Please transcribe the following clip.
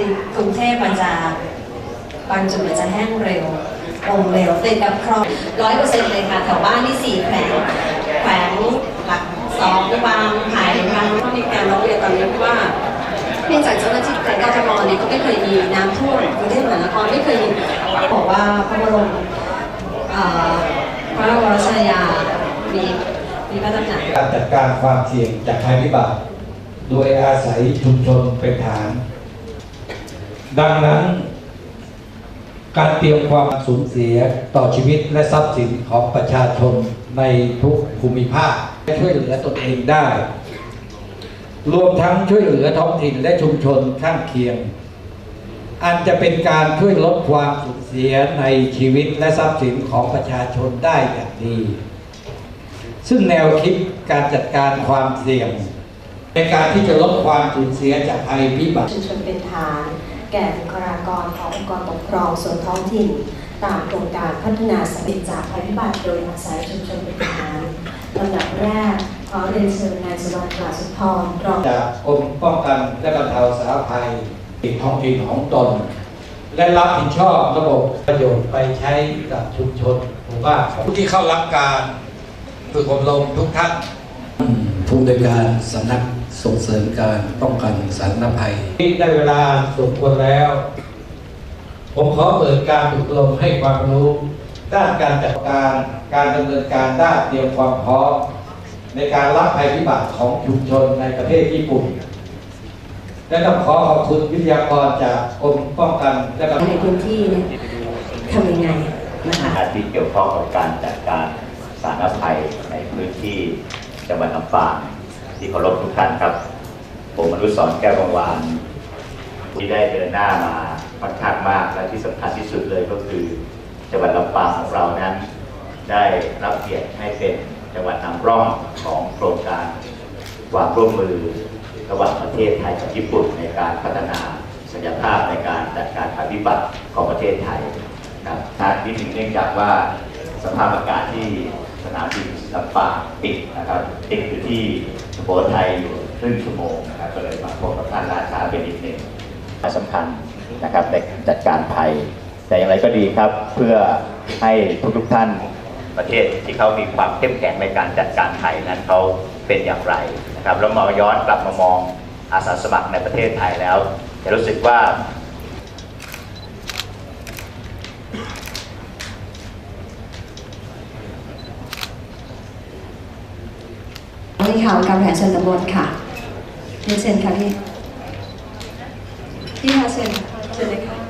ติดกรุงเทพมันจะบางจุดมันจะแห้งเร็วลงเร็วติดกับคลองร้อยเปอร์เซ็นต์เลยค่ะแถวบ้านนี่สี่แขวงแขวงหลักสองบางไผ่บางมีการร้องเรียนตอนนี้ว่าเนื่องจากเจ้าหน้าที่กทมเนี่ยก็ไม่เคยมีน้ำท่วมกรุงเทพมหานครไม่เคยบอกว่าพระบรมพระวรชายามีมีพระตำหนักการจัดการความเสี่ยงจากภัยพิบัติโดยอาศัยชุมชนเป็นฐาน ดังนั้น การเตรียมความสูญเสียต่อชีวิตและทรัพย์สินของประชาชนในทุกภูมิภาคช่วยเหลือตนเองได้ รวมทั้งช่วยเหลือท้องถิ่นและชุมชนข้างเคียง อันจะเป็นการช่วยลดความสูญเสียในชีวิตและทรัพย์สินของประชาชนได้อย่างดี ซึ่งแนวคิดการจัดการความเสี่ยงในการที่จะลดความสูญเสียจากภัยพิบัติชุมชนเป็นฐาน แก่บุคลากรขององค์กรปกครองส่วนท้องถิ่น ตามโครงการพัฒนาสปินจากภัยพิบัติโดยอาศัยชุมชนเป็นฐานลำดับแรกขอเรียนเชิญนายสุวรรณกลาสุพรรองจากกรมป้องกันและบรรเทาสาธารณภัยท้องถิ่นของตน และรับผิดชอบระบบประโยชน์ไปใช้กับชุมชนหมู่บ้านของผู้ที่เข้ารับการฝึกอบรมทุกท่านผู้อำนวยการสำนัก ส่งเสริมการป้องกันสาธารณภัยที่ได้เวลาสมควรแล้ว ผมขอเปิดการฝึกอบรมให้ความรู้ ด้านการจัดการการดำเนินการด้านเตรียมความพร้อมในการรับภัยพิบัติของชุมชนในประเทศญี่ปุ่น และต้องขอขอบคุณวิทยากรจากกรมป้องกันและบรรในเทาพื้นที่เนี่ยทำยังไงนะคะงานที่เกี่ยวข้องกับการจัดการสาธารณภัยในพื้นที่จังหวัดลำปาง ที่เคารพทุกท่านครับ ผมอนุสรณ์แก้วกังวานที่ได้เดินหน้ามาค่อนข้างมากและที่สำคัญที่สุดเลยก็คือ จังหวัดลำปางของเรานั้น ได้รับเกียรติให้เป็นจังหวัดนำร่องของโครงการความร่วมมือระหว่างประเทศไทยกับญี่ปุ่นในการพัฒนาศักยภาพในการจัดการภัยพิบัติของประเทศไทยครับทางที่หนึ่งเนื่องจากว่าสภาพอากาศที่ สนามบินลำปางติดนะครับติดอยู่ที่สุโขทัยอยู่ครึ่งชั่วโมงนะครับก็เลยมาพบกับท่านราชาเป็นอีกหนึ่งสำคัญนะครับในจัดการภัย แต่อย่างไรก็ดีครับเพื่อให้ทุกๆท่านประเทศที่เขามีความเข้มแข็งในการจัดการภัยนั้นเขาเป็นอย่างไรนะครับแล้วมาย้อนกลับมามองอาสาสมัครในประเทศไทยแล้วจะรู้สึกว่า นี่ข่าวการแผนชนบทค่ะเรียนเชิญค่ะพี่พี่คะเชิญเชิญเลยค่ะ